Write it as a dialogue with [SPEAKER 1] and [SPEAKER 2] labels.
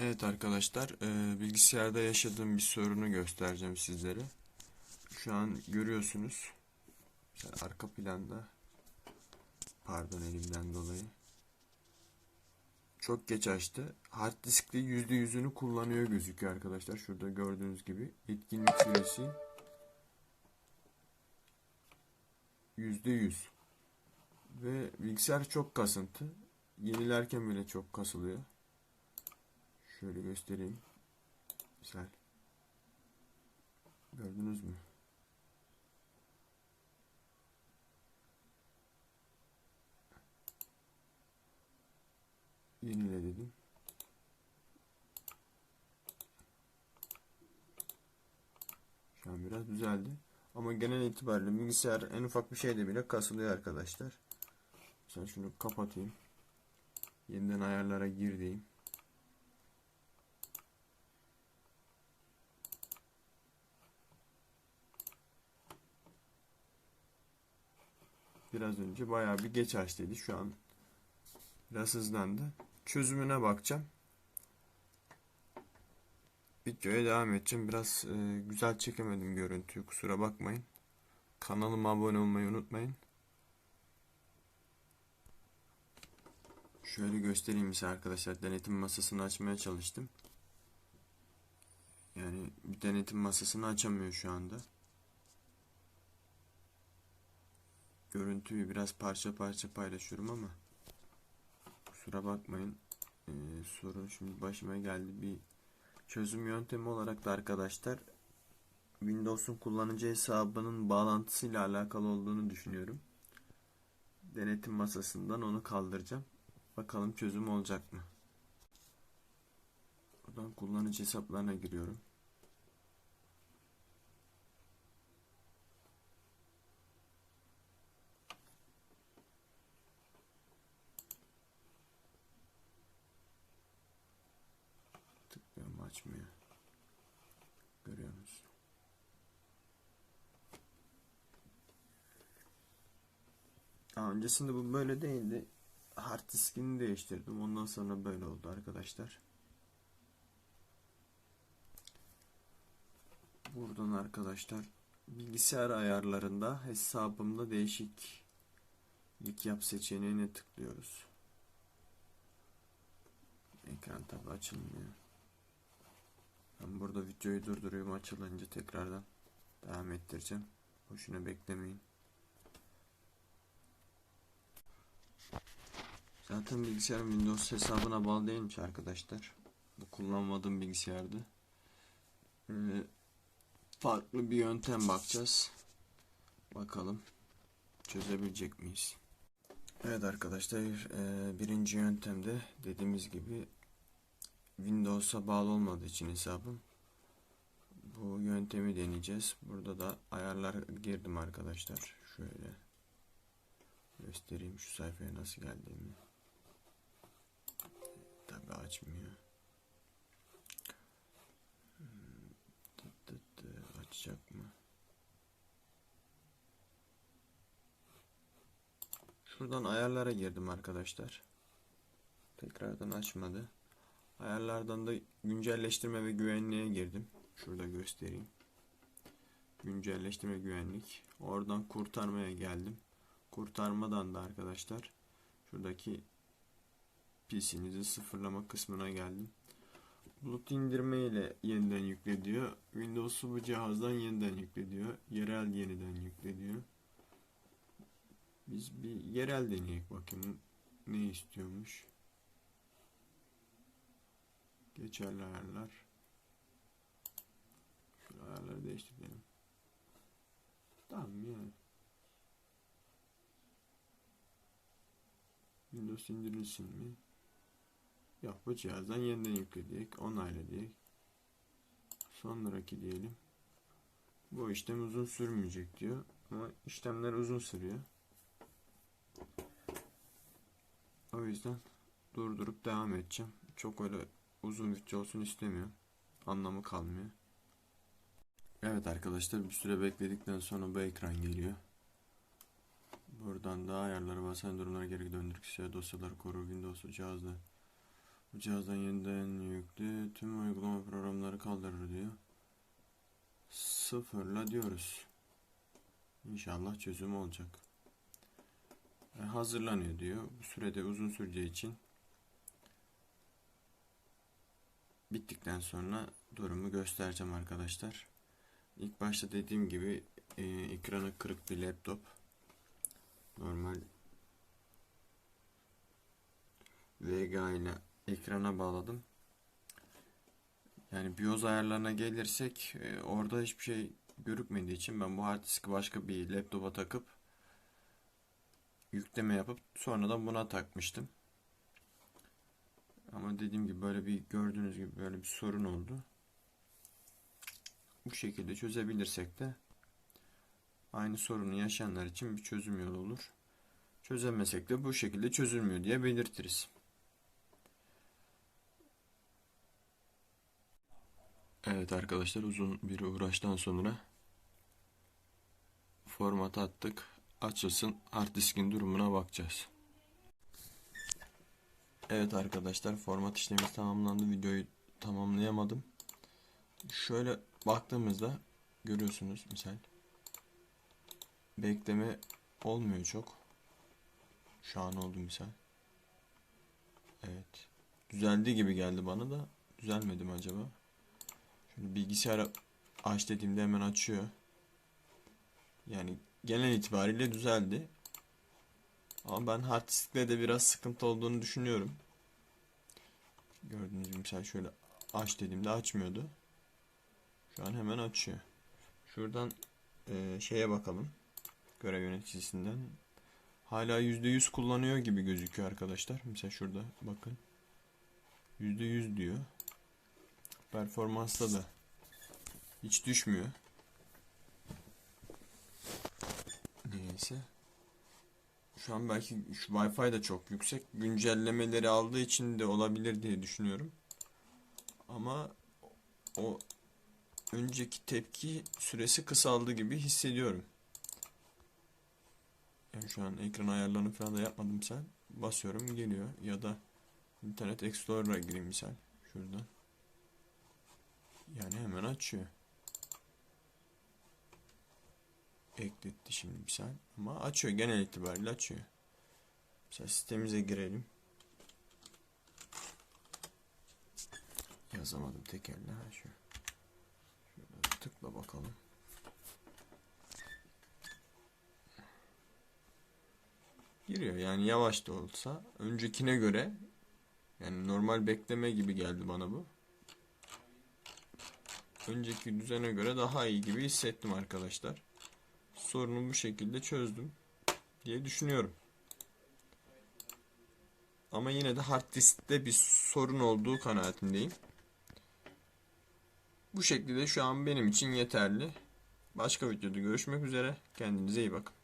[SPEAKER 1] Evet arkadaşlar, e, bilgisayarda yaşadığım bir sorunu göstereceğim sizlere. Şu an görüyorsunuz. Mesela arka planda, pardon elimden dolayı. Çok geç açtı. Hard diskli %100'ünü kullanıyor gözüküyor arkadaşlar. Şurada gördüğünüz gibi etkinlik süresi %100. Ve bilgisayar çok kasıntı. Yenilerken bile çok kasılıyor. Şöyle göstereyim. Güzel. Gördünüz mü? Yenile dedim. Şu an biraz düzeldi. Ama genel itibariyle bilgisayar en ufak bir şeyde bile kasılıyor arkadaşlar. Mesela şunu kapatayım. Yeniden ayarlara gir diyeyim. Biraz önce bayağı bir geç açtıydı. Şu an biraz hızlandı. Çözümüne bakacağım. Videoya devam edeceğim. Biraz e, güzel çekemedim görüntüyü. Kusura bakmayın. Kanalıma abone olmayı unutmayın. Şöyle göstereyim size arkadaşlar. Denetim masasını açmaya çalıştım. Yani bir denetim masasını açamıyor şu anda. Görüntüyü biraz parça parça paylaşıyorum ama kusura bakmayın. Ee, sorun şimdi başıma geldi. Bir çözüm yöntemi olarak da arkadaşlar Windows'un kullanıcı hesabının bağlantısıyla alakalı olduğunu düşünüyorum. Denetim masasından onu kaldıracağım. Bakalım çözüm olacak mı? Buradan kullanıcı hesaplarına giriyorum. Açmıyor. Görüyor musun? Daha öncesinde bu böyle değildi. Hard diskini değiştirdim. Ondan sonra böyle oldu arkadaşlar. Buradan arkadaşlar bilgisayar ayarlarında hesabımda değişiklik yap seçeneğine tıklıyoruz. Ekran tabi açılmıyor. Ben burada videoyu durduruyorum açılınca tekrardan devam ettireceğim. Boşuna beklemeyin. Zaten bilgisayarım Windows hesabına bağlı değilmiş arkadaşlar. Bu kullanmadığım bilgisayardı. Ee, farklı bir yöntem bakacağız. Bakalım çözebilecek miyiz? Evet arkadaşlar e, birinci yöntemde dediğimiz gibi Windows'a bağlı olmadığı için hesabım bu yöntemi deneyeceğiz. Burada da ayarlar girdim arkadaşlar. Şöyle göstereyim şu sayfaya nasıl geldiğimi. Tabi açmıyor. Açacak mı? Şuradan ayarlara girdim arkadaşlar. Tekrardan açmadı. Ayarlardan da güncelleştirme ve güvenliğe girdim. Şurada göstereyim. Güncelleştirme güvenlik. Oradan kurtarmaya geldim. Kurtarmadan da arkadaşlar şuradaki PC'nizi sıfırlama kısmına geldim. Bulut indirme ile yeniden yükle diyor. Windows'u bu cihazdan yeniden yükle diyor. Yerel yeniden yükle diyor. Biz bir yerel deneyek bakayım ne istiyormuş. Geçerli ayarlar. Şu ayarları değiştirelim. Tamam yani. Windows indirilsin mi? Yok bu cihazdan yeniden yükle diyek. Onayla diyek. Sonraki diyelim. Bu işlem uzun sürmeyecek diyor. Ama işlemler uzun sürüyor. O yüzden durdurup devam edeceğim. Çok öyle uzun video olsun istemiyorum. Anlamı kalmıyor. Evet arkadaşlar bir süre bekledikten sonra bu ekran geliyor. Buradan da ayarları basan durumlara geri döndürük kişiye dosyaları koru Windows'u cihazda. Bu cihazdan yeniden yüklü yukarı kaldırır diyor. Sıfırla diyoruz. İnşallah çözüm olacak. E, hazırlanıyor diyor. Bu sürede uzun süreceği için bittikten sonra durumu göstereceğim arkadaşlar. İlk başta dediğim gibi e, ekranı kırık bir laptop. Normal VGA ile ekrana bağladım. Yani BIOS ayarlarına gelirsek e, orada hiçbir şey görükmediği için ben bu hard diski başka bir laptopa takıp yükleme yapıp sonradan buna takmıştım. Ama dediğim gibi böyle bir gördüğünüz gibi böyle bir sorun oldu. Bu şekilde çözebilirsek de aynı sorunu yaşayanlar için bir çözüm yolu olur. Çözemesek de bu şekilde çözülmüyor diye belirtiriz. Evet arkadaşlar uzun bir uğraştan sonra format attık. Açılsın hard diskin durumuna bakacağız. Evet arkadaşlar format işlemi tamamlandı. Videoyu tamamlayamadım. Şöyle baktığımızda görüyorsunuz misal bekleme olmuyor çok. Şu an oldu misal. Evet. Düzeldi gibi geldi bana da. Düzelmedi mi acaba? Şöyle bilgisayarı aç dediğimde hemen açıyor. Yani genel itibariyle düzeldi. Ama ben hard diskle de biraz sıkıntı olduğunu düşünüyorum. Gördüğünüz gibi mesela şöyle aç dediğimde açmıyordu. Şu an hemen açıyor. Şuradan e, şeye bakalım. Görev yöneticisinden. Hala %100 kullanıyor gibi gözüküyor arkadaşlar. Mesela şurada bakın. %100 diyor. Performansta da hiç düşmüyor. Neyse. Şu an belki şu Wi-Fi da çok yüksek. Güncellemeleri aldığı için de olabilir diye düşünüyorum. Ama o önceki tepki süresi kısaldı gibi hissediyorum. Yani şu an ekran ayarlarını falan da yapmadım sen. Basıyorum geliyor. Ya da Internet Explorer'a gireyim misal. Şuradan. Yani hemen açıyor. Ekletti şimdi misal. Ama açıyor. Genel itibariyle açıyor. Mesela sistemimize girelim. Yazamadım tekerle. Ha şu. Şurada tıkla bakalım. Giriyor. Yani yavaş da olsa. Öncekine göre yani normal bekleme gibi geldi bana bu. Önceki düzene göre daha iyi gibi hissettim arkadaşlar. Sorunu bu şekilde çözdüm diye düşünüyorum. Ama yine de hard diskte bir sorun olduğu kanaatindeyim. Bu şekilde şu an benim için yeterli. Başka videoda görüşmek üzere. Kendinize iyi bakın.